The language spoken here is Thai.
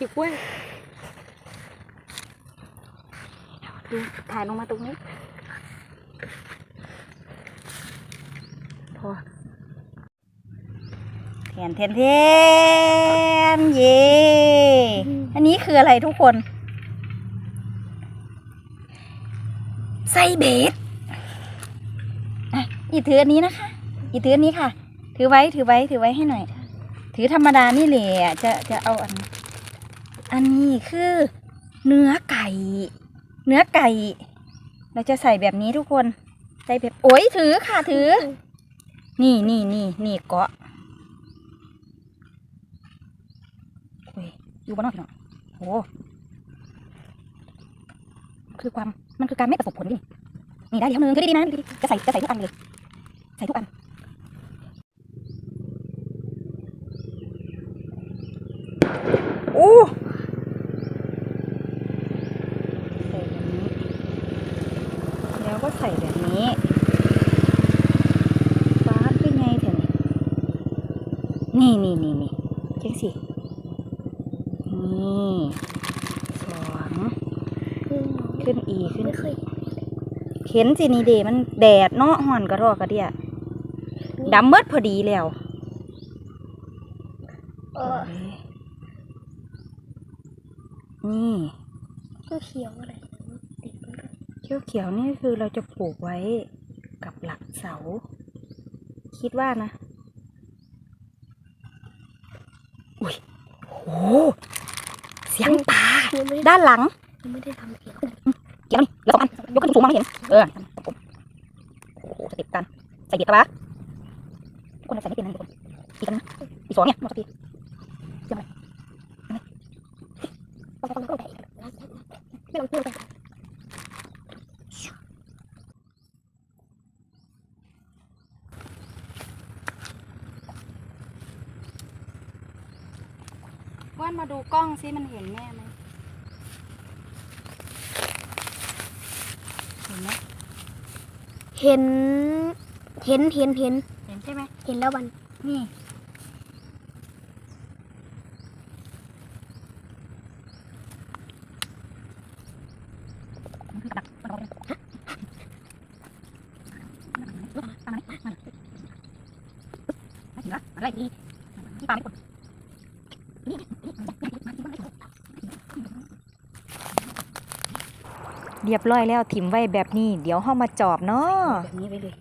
ขี้กล้วยดูถ่ายลงมาตรงนี้ พอแทนแทนแทนเย่อันนี้คืออะไรทุกคน ไส้เบสอะอีถืออันนี้นะคะ อีถืออันนี้ค่ะ ถือไว้ถือไว้ถือไว้ให้หน่อย ถือธรรมดานี่แหละจะจะเอาอัน อันนี้คือเนื้อไก่ เนื้อไก่ เราจะใส่แบบนี้ทุกคน ใส่แบบโอ้ยถือค่ะถือ นี่นี่นี่นี่เกาะโอ้ยอยู่บ้านนอกพี่น้องโอ้คือความมันคือการไม่ประสบผลนี่นี่ได้แล้วนึงคือดีนะจะใส่จะใส่ทุกอันเลยใส่ทุกอันโอ้ใส่ แบบนี้แล้วก็ใส่แบบนี้ฟ้าดเป็นไงเถอะนี่นี่นี่นี่เจ๊งสิ นี่สองขึ้นอีขึ้นไม่เคยเห็นสินี่เดมันแดดเนาะห่อนกระรอกกระเดียดำเมิดพอดีแล้วเออนี่ก็เขียวอะไรติดมันก็ เขียวเขียวๆนี่คือเราจะปลูกไว้กับหลักเสา คิดว่านะ อุ้ยโหเสียงปลายังไม่ได้ด้านหลังยังไม่ได้ทำเขียวเกี่ยวนี่เดี๋ยวสองอันยกขึ้นสูงมาให้เห็น เออครับผมโอ้โหสเต็ปกัน ใส่เบียดกระบะคนใส่ไม่เป็นนะทุกคนอีกกันนะอีกสองเนี่ยหมดสติต้องต้องต้องแต่อีกไม่ลองพูดกัน ว่านมาดูกล้องซิมันเห็นแม่ไหมเห็นไหมเห็น เห็นเห็นเห็น เห็นใช่ไหมเห็นแล้ววัน นี่มันคือดักมันเอาไปเลยตามมานี่มาไม่ถึงละอะไรดีที่ปลาไม่กดนี่ เรียบร้อยแล้วถิ่มไว้แบบนี้ เดี๋ยวห้องมาจอบเนาะ แบบนี้ไปเลย